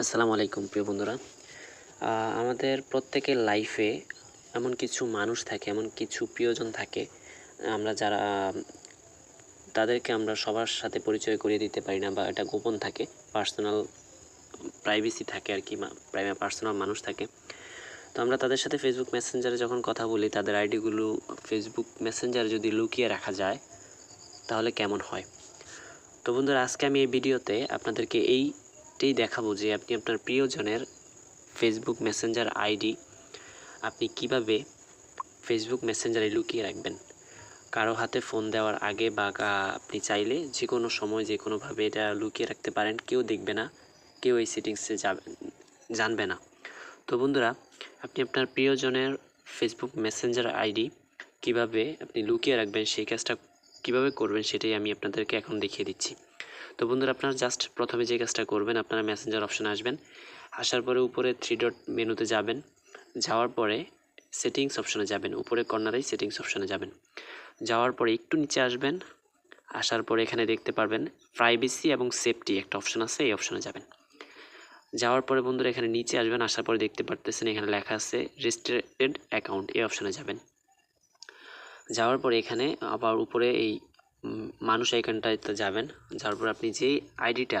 আসসালামু আলাইকুম, প্রিয় বন্ধুরা। আমাদের প্রত্যেকের লাইফে এমন কিছু মানুষ থাকে, এমন কিছু প্রিয়জন থাকে, আমরা যারা, তাদেরকে আমরা সবার সাথে পরিচয় করিয়ে দিতে পারি না, বা এটা গোপন থাকে, পার্সোনাল প্রাইভেসি থাকে আর কি পার্সোনাল মানুষ থাকে। তো আমরা তাদের সাথে ফেসবুক মেসেঞ্জারে যখন কথা বলি, তাদের আইডিগুলো ফেসবুক মেসেঞ্জারে যদি লুকিয়ে রাখা যায়, তাহলে কেমন হয়? তো বন্ধুরা, আজকে আমি এই ভিডিওতে আপনাদেরকে এইটাই দেখাবো যে আপনি আপনার প্রিয়জনের ফেসবুক মেসেঞ্জার আইডি আপনি কীভাবে ফেসবুক মেসেঞ্জারে লুকিয়ে রাখবেন। কারও হাতে ফোন দেওয়ার আগে বা আপনি চাইলে যে কোনো সময় যে কোনোভাবে এটা লুকিয়ে রাখতে পারেন, কেউ দেখবে না, কেউ এই সেটিংসে যাবে, জানবে না। তো বন্ধুরা, আপনি আপনার প্রিয়জনের ফেসবুক মেসেঞ্জার আইডি কীভাবে আপনি লুকিয়ে রাখবেন, সেই কাজটা কীভাবে করবেন, সেটাই আমি আপনাদেরকে এখন দেখিয়ে দিচ্ছি। তো বন্ধুরা, আপনারা জাস্ট প্রথমে যে কাজটা করবেন, আপনারা মেসেঞ্জার অপশানে আসবেন। আসার পরে উপরে থ্রি ডট মেনুতে যাবেন। যাওয়ার পরে সেটিংস অপশানে যাবেন। উপরে কর্নারেই সেটিংস অপশানে যাবেন। যাওয়ার পরে একটু নিচে আসবেন। আসার পরে এখানে দেখতে পারবেন প্রাইভেসি এবং সেফটি একটা অপশান আছে, এই অপশানে যাবেন। যাওয়ার পরে বন্ধুরা, এখানে নিচে আসবেন। আসার পরে দেখতে পারতেছেন এখানে লেখা আছে রেজিস্ট্রেটেড অ্যাকাউন্ট এই অপশানে যাবেন। যাওয়ার পরে এখানে আবার উপরে এই মানুষ আইকনটাতে যাবেন। যার পর আপনি যেই আইডিটা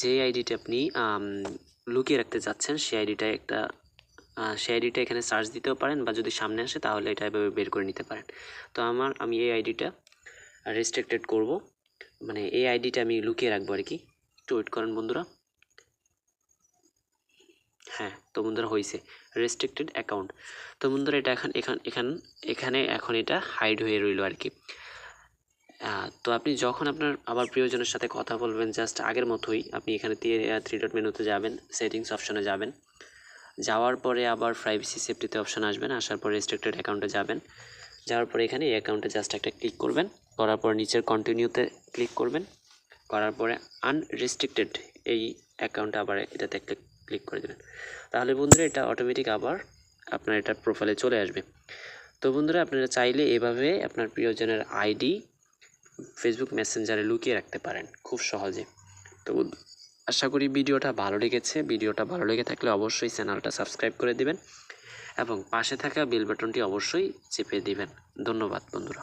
যে আইডিটা আপনি লুকিয়ে রাখতে চাচ্ছেন, সেই আইডিটা একটা সেই আইডিটা এখানে সার্চ দিতেও পারেন বা যদি সামনে আসে তাহলে এটা এভাবে বের করে নিতে পারেন। তো আমার, আমি এই আইডিটা রেস্ট্রিক্টেড করব। মানে এই আইডিটা আমি লুকিয়ে রাখব আর কি। একটু ওয়েট করেন বন্ধুরা। হ্যাঁ তো বন্ধুরা হয়েছে রেস্ট্রিক্টেড অ্যাকাউন্ট তো বন্ধুরা এটা এখন, এখান এখান, এখানে এখন এটা হাইড হয়ে রইল আর কি। তো আপনি যখন আপনার আবার প্রিয়জনের সাথে কথা বলবেন জাস্ট আগের মতোই আপনি এখানে থ্রি ডট মেনুতে যাবেন সেটিংস অপশনে যাবেন। যাওয়ার পরে আবার প্রাইভেসি সেফটিতে অপশন আসবেন, আসার পর রেস্ট্রিক্টেড অ্যাকাউন্টে যাবেন। যাওয়ার পরে এখানে এই অ্যাকাউন্টে জাস্ট একটা ক্লিক করবেন, করার পর নিচের কন্টিনিউতে ক্লিক করবেন, করার পরে আনরেস্ট্রিক্টেড এই অ্যাকাউন্টে আবার এটাতে ক্লিক করে দেবেন। তাহলে বন্ধুরা এটা অটোমেটিক আবার আপনার এটা প্রোফাইলে চলে আসবে। তো বন্ধুরা আপনারা চাইলে এভাবে আপনার প্রিয়জনের আইডি ফেসবুক মেসেঞ্জারে লুকিয়ে রাখতে পারেন, খুব সহজে। তো আশা করি ভিডিওটা ভালো লেগেছে। ভিডিওটা ভালো লেগে থাকলে অবশ্যই চ্যানেলটা সাবস্ক্রাইব করে দিবেন এবং পাশে থাকা বেল বাটনটি অবশ্যই চেপে দিবেন। ধন্যবাদ, বন্ধুরা।